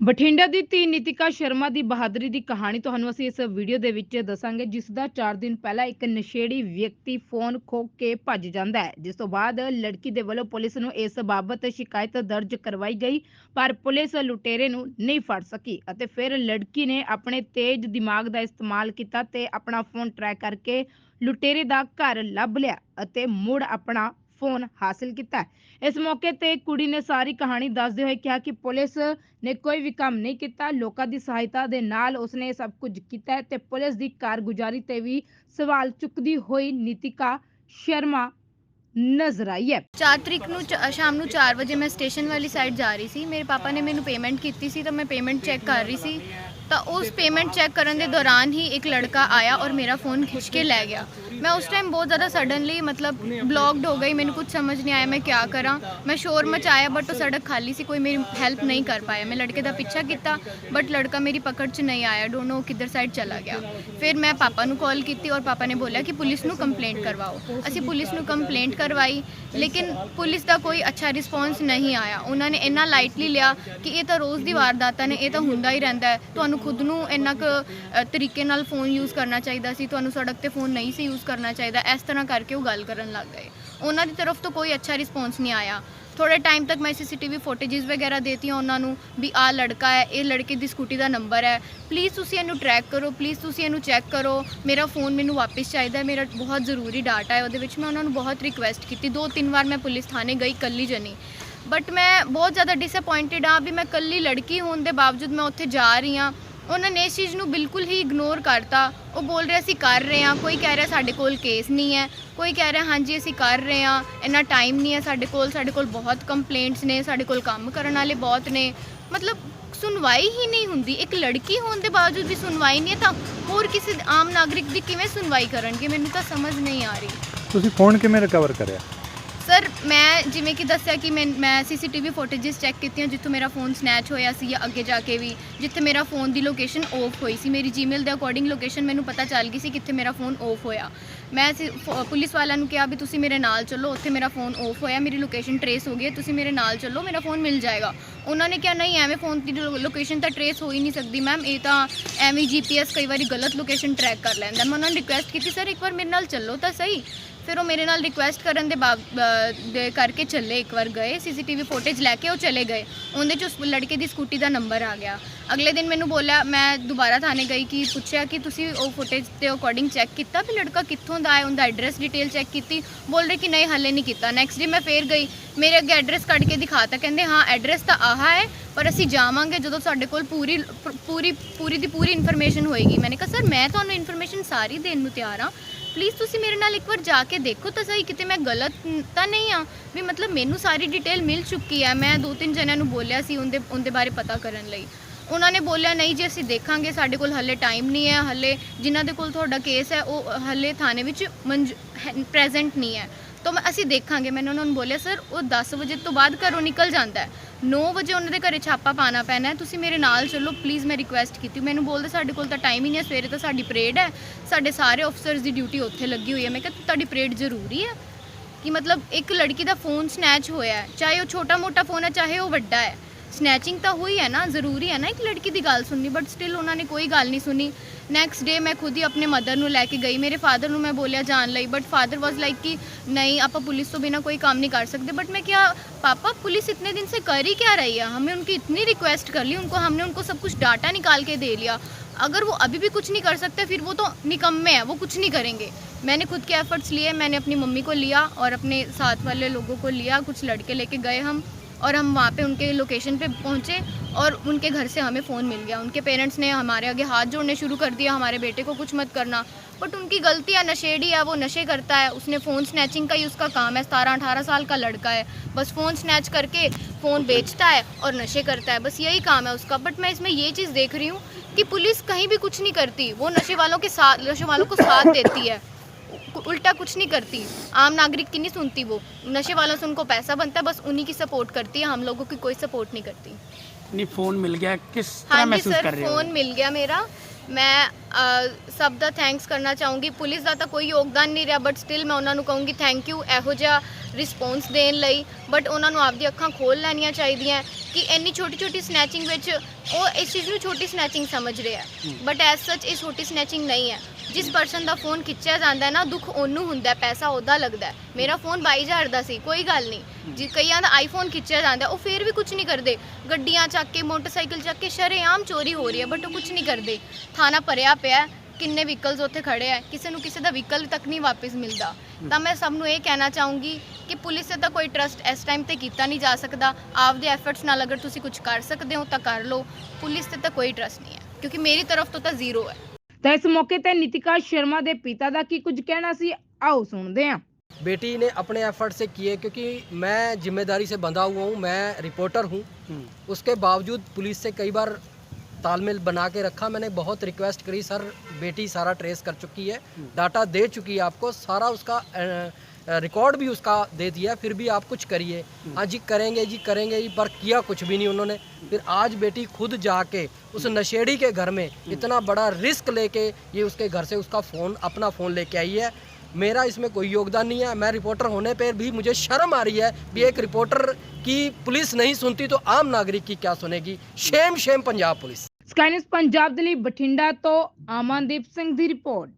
ਬਠਿੰਡਾ ਦੀ ਧੀ ਨਿਤਿਕਾ ਸ਼ਰਮਾ ਦੀ ਬਹਾਦਰੀ ਦੀ ਕਹਾਣੀ ਤੁਹਾਨੂੰ ਅਸੀਂ ਇਸ ਵੀਡੀਓ ਦੇ ਵਿੱਚ ਦੱਸਾਂਗੇ, ਜਿਸ ਦਾ 4 ਦਿਨ ਪਹਿਲਾਂ ਇੱਕ ਨਸ਼ੇੜੀ ਵਿਅਕਤੀ ਫੋਨ ਖੋ ਕੇ ਭੱਜ ਜਾਂਦਾ ਹੈ। ਜਿਸ ਤੋਂ ਬਾਅਦ ਲੜਕੀ ਦੇ ਵੱਲੋਂ ਪੁਲਿਸ ਨੂੰ ਇਸ ਬਾਬਤ ਸ਼ਿਕਾਇਤ ਦਰਜ ਕਰਵਾਈ ਗਈ, ਪਰ ਪੁਲਿਸ ਲੁਟੇਰੇ ਨੂੰ ਨਹੀਂ ਫੜ ਸਕੀ ਅਤੇ ਫਿਰ ਲੜਕੀ ਨੇ ਆਪਣੇ ਤੇਜ਼ ਦਿਮਾਗ ਦਾ ਇਸਤੇਮਾਲ ਕੀਤਾ ਤੇ ਆਪਣਾ ਫੋਨ ਟਰੈਕ ਕਰਕੇ ਲੁਟੇਰੇ ਦਾ ਘਰ ਲੱਭ ਲਿਆ ਅਤੇ ਮੁੜ ਆਪਣਾ ਫੋਨ ਹਾਸਲ ਕੀਤਾ ਇਸ ਮੌਕੇ ਤੇ ਕੁੜੀ ਨੇ ਸਾਰੀ ਕਹਾਣੀ ਦੱਸਦੇ ਹੋਏ ਕਿਹਾ ਕਿ ਪੁਲਿਸ ਨੇ ਕੋਈ ਵੀ ਕੰਮ ਨਹੀਂ ਕੀਤਾ, ਲੋਕਾਂ ਦੀ ਸਹਾਇਤਾ ਦੇ ਨਾਲ ਉਸਨੇ ਸਭ ਕੁਝ ਕੀਤਾ ਹੈ ਤੇ ਪੁਲਿਸ ਦੀ ਕਾਰਗੁਜ਼ਾਰੀ ਤੇ ਵੀ ਸਵਾਲ ਚੁੱਕਦੀ ਹੋਈ ਨੀਤਿਕਾ ਸ਼ਰਮਾ ਨਜ਼ਰ ਆਈ ਹੈ। 4 ਤਰੀਕ ਨੂੰ ਚ- ਸ਼ਾਮ ਨੂੰ 4 ਵਜੇ ਮੈਂ ਸਟੇਸ਼ਨ ਵਾਲੀ ਸਾਈਡ ਜਾ ਰਹੀ ਸੀ। ਮੇਰੇ ਪਾਪਾ ਨੇ ਮੈਨੂੰ ਪੇਮੈਂਟ ਕੀਤੀ ਸੀ ਤਾਂ ਮੈਂ ਪੇਮੈਂਟ ਚੈੱਕ ਕਰ ਰਹੀ ਸੀ। ਤਾਂ ਉਸ ਪੇਮੈਂਟ ਚੈੱਕ ਕਰਨ ਦੇ ਦੌਰਾਨ ਹੀ ਇੱਕ ਲੜਕਾ ਆਇਆ ਔਰ ਮੇਰਾ ਫੋਨ ਖਿੱਚ ਕੇ ਲੈ ਗਿਆ। ਮੈਂ ਉਸ ਟਾਈਮ ਬਹੁਤ ਜ਼ਿਆਦਾ ਸਡਨਲੀ ਮਤਲਬ ਬਲੌਕਡ ਹੋ ਗਈ, ਮੈਨੂੰ ਕੁਝ ਸਮਝ ਨਹੀਂ ਆਇਆ ਮੈਂ ਕੀ ਕਰਾਂ। ਮੈਂ ਸ਼ੋਰ ਮਚਾਇਆ ਬਟ ਉਹ ਸੜਕ ਖਾਲੀ ਸੀ, ਕੋਈ ਮੇਰੀ ਹੈਲਪ ਨਹੀਂ ਕਰ ਪਾਇਆ। ਮੈਂ ਲੜਕੇ ਦਾ ਪਿੱਛਾ ਕੀਤਾ ਬਟ ਲੜਕਾ ਮੇਰੀ ਪਕੜ 'ਚ ਨਹੀਂ ਆਇਆ। ਡੋਨੋ ਕਿੱਧਰ ਸਾਈਡ ਚਲਾ ਗਿਆ। ਫਿਰ ਮੈਂ ਪਾਪਾ ਨੂੰ ਕਾਲ ਕੀਤੀ ਔਰ ਪਾਪਾ ਨੇ ਬੋਲਿਆ ਕਿ ਪੁਲਿਸ ਨੂੰ ਕੰਪਲੇਂਟ ਕਰਵਾਓ। ਅਸੀਂ ਪੁਲਿਸ ਨੂੰ ਕੰਪਲੇਂਟ ਕਰਵਾਈ, ਲੇਕਿਨ ਪੁਲਿਸ ਦਾ ਕੋਈ ਅੱਛਾ ਰਿਸਪੌਂਸ ਨਹੀਂ ਆਇਆ। ਉਹਨਾਂ ਨੇ ਇੰਨਾ ਲਾਈਟਲੀ ਲਿਆ ਕਿ ਇਹ ਤਾਂ ਰੋਜ਼ ਦੀ ਵਾਰਦਾਤਾਂ ਨੇ, ਇਹ ਤਾਂ ਹੁੰਦਾ ਹੀ ਰਹਿੰਦਾ ਹੈ। ਤੁਹਾਨੂੰ ਖੁਦ ਨੂੰ ਇੰਨਾ ਕੁ ਅ, ਤਰੀਕੇ ਨਾਲ ਫੋਨ ਯੂਜ਼ ਕਰਨਾ ਚਾਹੀਦਾ ਸੀ ਤੁਹਾਨੂੰ ਸੜਕ ਤੇ ਫੋਨ ਨਹੀਂ ਸੀ ਯੂਜ਼ ਕਰਨਾ ਚਾਹੀਦਾ ਇਸ ਤਰ੍ਹਾਂ ਕਰਕੇ ਉਹ ਗੱਲ ਕਰਨ ਲੱਗ ਗਏ। ਉਹਨਾਂ ਦੀ ਤਰਫ ਤੋਂ ਕੋਈ ਅੱਛਾ ਰਿਸਪੌਂਸ ਨਹੀਂ ਆਇਆ। ਥੋੜੇ ਟਾਈਮ ਤੱਕ ਮੈਂ ਸੀਸੀਟੀਵੀ ਫੁਟੇजेस ਵਗੈਰਾ ਦੇਤੀਆਂ ਉਹਨਾਂ ਨੂੰ ਵੀ ਆ ਲੜਕਾ ਹੈ ਇਹ ਲੜਕੇ ਦੀ ਸਕੂਟੀ ਦਾ ਨੰਬਰ ਹੈ। ਪਲੀਜ਼ ਤੁਸੀਂ ਇਹਨੂੰ ਟਰੈਕ ਕਰੋ ਪਲੀਜ਼ ਤੁਸੀਂ ਇਹਨੂੰ ਚੈੱਕ ਕਰੋ। ਮੇਰਾ ਫੋਨ ਮੈਨੂੰ ਵਾਪਸ ਚਾਹੀਦਾ ਹੈ ਮੇਰਾ ਬਹੁਤ ਜ਼ਰੂਰੀ ਡਾਟਾ ਹੈ ਉਹਦੇ ਵਿੱਚ ਮੈਂ ਉਹਨਾਂ ਨੂੰ ਬਹੁਤ ਰਿਕੁਐਸਟ ਕੀਤੀ। ਦੋ ਤਿੰਨ ਵਾਰ ਮੈਂ ਪੁਲਿਸ ਥਾਣੇ ਗਈ ਕੱਲੀ ਜਣੀ। ਬਟ ਮੈਂ ਬਹੁਤ ਜ਼ਿਆਦਾ ਡਿਸਪਾਇੰਟਡ ਆ ਵੀ ਮੈਂ ਕੱਲੀ ਲੜਕੀ ਹੋਣ ਦੇ ਬਾਵਜੂਦ ਮੈਂ ਉੱਥੇ ਜਾ ਰਹੀ ਹਾਂ। ਉਹਨਾਂ ਨੇ ਇਸ ਚੀਜ਼ ਨੂੰ ਬਿਲਕੁਲ ਹੀ ਇਗਨੋਰ ਕਰਤਾ। ਉਹ ਬੋਲ ਰਿਹਾ, ਅਸੀਂ ਕਰ ਰਹੇ ਹਾਂ। ਕੋਈ ਕਹਿ ਰਿਹਾ, ਸਾਡੇ ਕੋਲ ਕੇਸ ਨਹੀਂ ਹੈ। ਕੋਈ ਕਹਿ ਰਿਹਾ, ਹਾਂਜੀ, ਅਸੀਂ ਕਰ ਰਹੇ ਹਾਂ। ਇੰਨਾ ਟਾਈਮ ਨਹੀਂ ਹੈ ਸਾਡੇ ਕੋਲ। ਸਾਡੇ ਕੋਲ ਬਹੁਤ ਕੰਪਲੇਂਟਸ ਨੇ, ਸਾਡੇ ਕੋਲ ਕੰਮ ਕਰਨ ਵਾਲੇ ਬਹੁਤ ਨੇ। ਮਤਲਬ ਸੁਣਵਾਈ ਹੀ ਨਹੀਂ ਹੁੰਦੀ। ਇੱਕ ਲੜਕੀ ਹੋਣ ਦੇ ਬਾਵਜੂਦ ਵੀ ਸੁਣਵਾਈ ਨਹੀਂ ਹੈ ਤਾਂ ਹੋਰ ਕਿਸੇ ਆਮ ਨਾਗਰਿਕ ਦੀ ਕਿਵੇਂ ਸੁਣਵਾਈ ਕਰਨਗੇ? ਮੈਨੂੰ ਤਾਂ ਸਮਝ ਨਹੀਂ ਆ ਰਹੀ। ਤੁਸੀਂ ਫੋਨ ਕਿਵੇਂ ਰਿਕਵਰ ਕਰਿਆ? ਸਰ, ਮੈਂ ਜਿਵੇਂ ਕਿ ਦੱਸਿਆ ਕਿ ਮੈਂ ਮੈਂ ਸੀਸੀਟੀਵੀ ਫੁਟੇजेस ਚੈੱਕ ਕੀਤੀਆਂ ਜਿੱਥੋਂ ਮੇਰਾ ਫੋਨ ਸਨੈਚ ਹੋਇਆ ਸੀ ਜਾਂ ਅੱਗੇ ਜਾ ਕੇ ਵੀ, ਜਿੱਥੇ ਮੇਰਾ ਫੋਨ ਦੀ ਲੋਕੇਸ਼ਨ ਆਫ ਹੋਈ ਸੀ। ਮੇਰੀ ਜੀਮੇਲ ਦੇ ਅਕੋਰਡਿੰਗ ਲੋਕੇਸ਼ਨ ਮੈਨੂੰ ਪਤਾ ਚੱਲ ਗਈ ਸੀ ਕਿੱਥੇ ਮੇਰਾ ਫੋਨ ਆਫ ਹੋਇਆ। ਮੈਂ ਸੀ- ਫ- ਪੁਲਿਸ ਵਾਲਿਆਂ ਨੂੰ ਕਿਹਾ ਵੀ ਤੁਸੀਂ ਮੇਰੇ ਨਾਲ ਚੱਲੋ ਉੱਥੇ ਮੇਰਾ ਫੋਨ ਆਫ ਹੋਇਆ ਮੇਰੀ ਲੋਕੇਸ਼ਨ ਟਰੇਸ ਹੋ ਗਈ ਹੈ, ਤੁਸੀਂ ਮੇਰੇ ਨਾਲ ਚੱਲੋ ਮੇਰਾ ਫੋਨ ਮਿਲ ਜਾਏਗਾ। ਉਹਨਾਂ ਨੇ ਕਿਹਾ ਨਹੀਂ ਐਵੇਂ ਫੋਨ ਦੀ ਲੋਕੇਸ਼ਨ ਤਾਂ ਟਰੇਸ ਹੋ ਹੀ ਨਹੀਂ ਸਕਦੀ ਮੈਮ ਇਹ ਤਾਂ ਐਵੇਂ ਜੀਪੀਐਸ ਕਈ ਵਾਰੀ ਗਲਤ ਲੋਕੇਸ਼ਨ ਟਰੈਕ ਕਰ ਲੈਂਦਾ ਮੈਂ ਉਹਨਾਂ ਨੂੰ ਰਿਕੁਐਸਟ ਕੀਤੀ ਸਰ ਇੱਕ ਵਾਰ ਮੇਰੇ ਨਾਲ ਚੱਲੋ ਤਾਂ ਸਹੀ। ਫਿਰ ਉਹ ਮੇਰੇ ਨਾਲ ਰਿਕੁਐਸਟ ਕਰਨ ਦੇ ਬਾਵ ਦੇ ਕਰਕੇ ਚੱਲੇ ਇੱਕ ਵਾਰ ਗਏ ਸੀਸੀਟੀਵੀ ਫੁਟੇਜ ਲੈ ਕੇ ਉਹ ਚਲੇ ਗਏ। ਉਹਦੇ ਚ ਉਸ ਲੜਕੇ ਦੀ ਸਕੂਟੀ ਦਾ ਨੰਬਰ ਆ ਗਿਆ। ਅਗਲੇ ਦਿਨ ਮੈਨੂੰ ਬੋਲਿਆ, ਮੈਂ ਦੁਬਾਰਾ ਥਾਣੇ ਗਈ ਕਿ ਪੁੱਛਿਆ ਕਿ ਤੁਸੀਂ ਉਹ ਫੁਟੇਜ ਦੇ ਅਕੋਰਡਿੰਗ ਚੈੱਕ ਕੀਤਾ ਵੀ ਲੜਕਾ ਕਿੱਥੋਂ ਦਾ ਹੈ ਉਹਦਾ ਐਡਰੈਸ ਡਿਟੇਲ ਚੈੱਕ ਕੀਤੀ, ਬੋਲ ਰਹੇ ਕਿ ਨਹੀਂ, ਹੱਲੇ ਨਹੀਂ ਕੀਤਾ। ਨੈਕਸਟ ਡੇ ਮੈਂ ਫੇਰ ਗਈ, ਮੇਰੇ ਅੱਗੇ ਐਡਰੈਸ ਕੱਢ ਕੇ ਦਿਖਾਤਾ ਕਹਿੰਦੇ, ਹਾਂ ਐਡਰੈਸ ਤਾਂ ਆਹਾ ਹੈ, ਪਰ ਅਸੀਂ ਜਾਵਾਂਗੇ ਜਦੋਂ ਸਾਡੇ ਕੋਲ ਪੂਰੀ ਪ- ਪੂਰੀ ਪੂਰੀ ਦੀ ਪੂਰੀ ਇਨਫੋਰਮੇਸ਼ਨ ਹੋਏਗੀ। ਮੈंने ਕਿਹਾ, ਸਰ, ਮੈਂ ਤੁਹਾਨੂੰ ਇਨਫੋਰਮੇਸ਼ਨ ਸਾਰੀ ਦੇਣ ਨੂੰ ਤਿਆਰ ਹਾਂ। ਪਲੀਜ਼ ਤੁਸੀਂ ਮੇਰੇ ਨਾਲ ਇੱਕ ਵਾਰ ਜਾ ਕੇ ਦੇਖੋ ਤਾਂ ਸਹੀ, ਕਿਤੇ ਮੈਂ ਗਲਤ ਤਾਂ ਨਹੀਂ ਆ ਵੀ ਮਤਲਬ ਮੈਨੂੰ ਸਾਰੀ ਡਿਟੇਲ ਮਿਲ ਚੁੱਕੀ ਹੈ। ਮੈਂ ਦੋ ਤਿੰਨ ਜਣਿਆਂ ਨੂੰ ਬੋਲਿਆ ਸੀ ਉਹਦੇ ਉਹਦੇ ਬਾਰੇ ਪਤਾ ਕਰਨ ਲਈ। ਉਹਨਾਂ ਨੇ ਬੋਲਿਆ, ਨਹੀਂ ਜੀ, ਅਸੀਂ ਦੇਖਾਂਗੇ, ਸਾਡੇ ਕੋਲ ਹੱਲੇ ਟਾਈਮ ਨਹੀਂ ਹੈ, ਹੱਲੇ ਜਿਨ੍ਹਾਂ ਦੇ ਕੋਲ ਤੁਹਾਡਾ ਕੇਸ ਹੈ, ਉਹ ਹੱਲੇ ਥਾਣੇ ਵਿੱਚ ਪ੍ਰੈਜ਼ੈਂਟ ਨਹੀਂ ਹੈ। ਤਾਂ ਮੈਂ, ਅਸੀਂ ਦੇਖਾਂਗੇ ਮੈंने ਉਹਨਾਂ ਨੂੰ ਬੋਲਿਆ, ਸਰ, ਉਹ 10 ਵਜੇ ਤੋਂ ਬਾਅਦ ਘਰੋਂ ਨਿਕਲ ਜਾਂਦਾ ਹੈ। 9 ਵਜੇ ਉਹਨਾਂ ਦੇ ਘਰੇ ਛਾਪਾ ਪਾਣਾ ਪੈਣਾ ਹੈ। ਤੁਸੀਂ ਮੇਰੇ ਨਾਲ ਚੱਲੋ ਪਲੀਜ਼ ਮੈਂ ਰਿਕੁਐਸਟ ਕੀਤੀ ਮੈਨੂੰ ਬੋਲਦੇ, ਸਾਡੇ ਕੋਲ ਤਾਂ ਟਾਈਮ ਹੀ ਨਹੀਂ ਹੈ, ਸਵੇਰੇ ਤਾਂ ਸਾਡੀ ਪਰੇਡ ਹੈ। ਸਾਡੇ ਸਾਰੇ ਆਫਸਰਸ ਦੀ ਡਿਊਟੀ ਉੱਥੇ ਲੱਗੀ ਹੋਈ ਹੈ। ਮੈਂ ਕਿਹਾ, ਤੁਹਾਡੀ ਪਰੇਡ ਜ਼ਰੂਰੀ ਹੈ? ਕਿ ਮਤਲਬ ਇੱਕ ਲੜਕੀ ਦਾ ਫੋਨ ਸਨੈਚ ਹੋਇਆ ਹੈ। ਚਾਹੇ ਉਹ ਛੋਟਾ ਮੋਟਾ ਫੋਨ ਹੈ, ਚਾਹੇ ਉਹ ਵੱਡਾ ਹੈ। ਸਨੈਚਿੰਗ ਤਾਂ ਹੋਈ ਹੈ ਨਾ ਜ਼ਰੂਰੀ ਹੈ ਨਾ ਇੱਕ ਲੜਕੀ ਦੀ ਗੱਲ ਸੁਣਨੀ ਬਟ ਸਟਿਲ ਉਹਨਾਂ ਨੇ ਕੋਈ ਗੱਲ ਨਹੀਂ ਸੁਣੀ ਨੈਕਸਟ ਡੇ ਮੈਂ ਖੁਦ ਹੀ ਆਪਣੇ ਮਦਰ ਨੂੰ ਲੈ ਕੇ ਗਈ ਮੇਰੇ ਫਾਦਰ ਨੂੰ ਮੈਂ ਬੋਲਿਆ ਜਾਣ ਲਈ ਬਟ ਫਾਦਰ ਵਾਸ ਲਾਈਕ ਕਿ नहीं आप पुलिस तो बिना कोई काम नहीं कर सकते बट मैं क्या पापा पुलिस इतने दिन से कर ही क्या रही है हमें उनकी इतनी रिक्वेस्ट कर ली उनको हमने उनको सब कुछ डाटा निकाल के दे लिया अगर वो अभी भी कुछ नहीं कर सकते फिर वो तो निकम्मे हैं वो कुछ नहीं करेंगे मैंने खुद के एफर्ट्स लिए मैंने अपनी मम्मी को लिया और अपने साथ वाले लोगों को लिया कुछ लड़के लेके गए हम और हम वहाँ पे उनके लोकेशन पे पहुँचे और उनके घर से हमें फ़ोन मिल गया। उनके पेरेंट्स ने हमारे आगे हाथ जोड़ने शुरू कर दिया हमारे बेटे को कुछ मत करना। बट उनकी गलती है नशेड़ी है, वो नशे करता है। उसने फ़ोन स्नैचिंग का ही उसका काम है। सतारह, अठारह साल का लड़का है। बस फ़ोन स्नैच करके फ़ोन बेचता है और नशे करता है। बस यही काम है उसका। बट मैं इसमें ये चीज़ देख रही हूँ कि पुलिस कहीं भी कुछ नहीं करती। वो नशे वालों के साथ, नशे वालों को साथ देती है। उल्टा कुछ नहीं करती आम नागरिक की नहीं सुनती वो नशे वालों से उनको पैसा बनता है बस उन्हीं की सपोर्ट करती है हम लोगों की कोई सपोर्ट नहीं करती नहीं फोन मिल गया किस तरह हाँ जी महसूस सर कर रहे हो फ़ोन मिल गया मेरा मैं ਅ, ਸਭ ਦਾ ਥੈਂਕਸ ਕਰਨਾ ਚਾਹੂੰਗੀ ਪੁਲਿਸ ਦਾ ਤਾਂ ਕੋਈ ਯੋਗਦਾਨ ਨਹੀਂ ਰਿਹਾ ਬਟ ਸਟਿਲ ਮੈਂ ਉਹਨਾਂ ਨੂੰ ਕਹੂੰਗੀ ਥੈਂਕ ਯੂ ਇਹੋ ਜਿਹਾ ਰਿਸਪੌਂਸ ਦੇਣ ਲਈ ਬਟ ਉਹਨਾਂ ਨੂੰ ਆਪਦੀ ਅੱਖਾਂ ਖੋਲ ਲੈਣੀਆਂ ਚਾਹੀਦੀਆਂ ਕਿ ਇੰਨੀ ਛੋਟੀ ਛੋਟੀ ਸਨੈਚਿੰਗ ਵਿੱਚ ਉਹ ਇਸ ਚੀਜ਼ ਨੂੰ ਛੋਟੀ ਸਨੈਚਿੰਗ ਸਮਝ ਰਿਹਾ ਬਟ ਐਸ ਸੱਚ ਇਹ ਛੋਟੀ ਸਨੈਚਿੰਗ ਨਹੀਂ ਹੈ ਜਿਸ ਪਰਸਨ ਦਾ ਫੋਨ ਖਿੱਚਿਆ ਜਾਂਦਾ ਹੈ ਨਾ ਦੁੱਖ ਉਹਨੂੰ ਹੁੰਦਾ ਪੈਸਾ ਉਹਦਾ ਲੱਗਦਾ। ਮੇਰਾ ਫੋਨ 22000 ਦਾ ਸੀ ਕੋਈ ਗੱਲ ਨਹੀਂ। ਜੀ ਕਈਆਂ ਦਾ ਆਈਫੋਨ ਖਿੱਚਿਆ ਜਾਂਦਾ ਉਹ ਫੇਰ ਵੀ ਕੁਝ ਨਹੀਂ ਕਰਦੇ। ਗੱਡੀਆਂ ਚੱਕ ਕੇ ਮੋਟਰਸਾਈਕਲ ਚੱਕ ਕੇ ਸ਼ਰੇਆਮ ਚੋਰੀ ਹੋ ਰਹੀ ਹੈ ਬਟ ਉਹ ਕੁਝ ਨਹੀਂ ਕਰਦੇ। ਥਾਣਾ ਭਰਿਆ ਪਿਆ ਕਿੰਨੇ ਵਹੀਕਲਸ ਉੱਥੇ ਖੜੇ ਆ ਕਿਸੇ ਨੂੰ ਕਿਸੇ ਦਾ ਵਹੀਕਲ ਤੱਕ ਨਹੀਂ ਵਾਪਸ ਮਿਲਦਾ। ਤਾਂ ਮੈਂ ਸਭ ਨੂੰ ਇਹ ਕਹਿਣਾ ਚਾਹੂੰਗੀ ਕਿ ਪੁਲਿਸ ਤੇ ਤਾਂ ਕੋਈ ਟਰਸਟ ਇਸ ਟਾਈਮ ਤੇ ਕੀਤਾ ਨਹੀਂ ਜਾ ਸਕਦਾ। ਆਪਦੇ ਐਫਰਟਸ ਨਾਲ ਅਗਰ ਤੁਸੀਂ ਕੁਝ ਕਰ ਸਕਦੇ ਹੋ ਤਾਂ ਕਰ ਲਓ। ਪੁਲਿਸ ਤੇ ਤਾਂ ਕੋਈ ਟਰਸਟ ਨਹੀਂ ਹੈ ਕਿਉਂਕਿ ਮੇਰੀ ਤਰਫ ਤੋਂ ਤਾਂ ਜ਼ੀਰੋ ਹੈ। ਤਾਂ ਇਸ ਮੌਕੇ ਤੇ ਨਿਤਿਕਾ ਸ਼ਰਮਾ ਦੇ ਪਿਤਾ ਦਾ ਕੀ ਕੁਝ ਕਹਿਣਾ ਸੀ ਆਓ ਸੁਣਦੇ ਹਾਂ बेटी ने अपने एफर्ट से किए क्योंकि मैं जिम्मेदारी से बंधा हुआ हूँ मैं रिपोर्टर हूँ उसके बावजूद पुलिस से कई बार तालमेल बना के रखा मैंने बहुत रिक्वेस्ट करी सर बेटी सारा ट्रेस कर चुकी है डाटा दे चुकी है आपको सारा उसका अ, रिकॉर्ड भी उसका दे दिया फिर भी आप कुछ करिए। हम्म। हाँ जी करेंगे जी करेंगे जी पर किया कुछ भी नहीं उन्होंने। फिर आज बेटी खुद जाके उस हम्म। नशेड़ी के घर में हम्म। इतना बड़ा रिस्क लेके ये उसके घर से उसका फ़ोन अपना फ़ोन लेके आई है। मेरा इसमें कोई योगदान नहीं है। मैं रिपोर्टर होने पर भी मुझे शर्म आ रही है कि एक रिपोर्टर की पुलिस नहीं सुनती तो आम नागरिक की क्या सुनेगी? Shame shame Punjab police. Punjab Delhi Bathinda तो अमनदीप सिंह की रिपोर्ट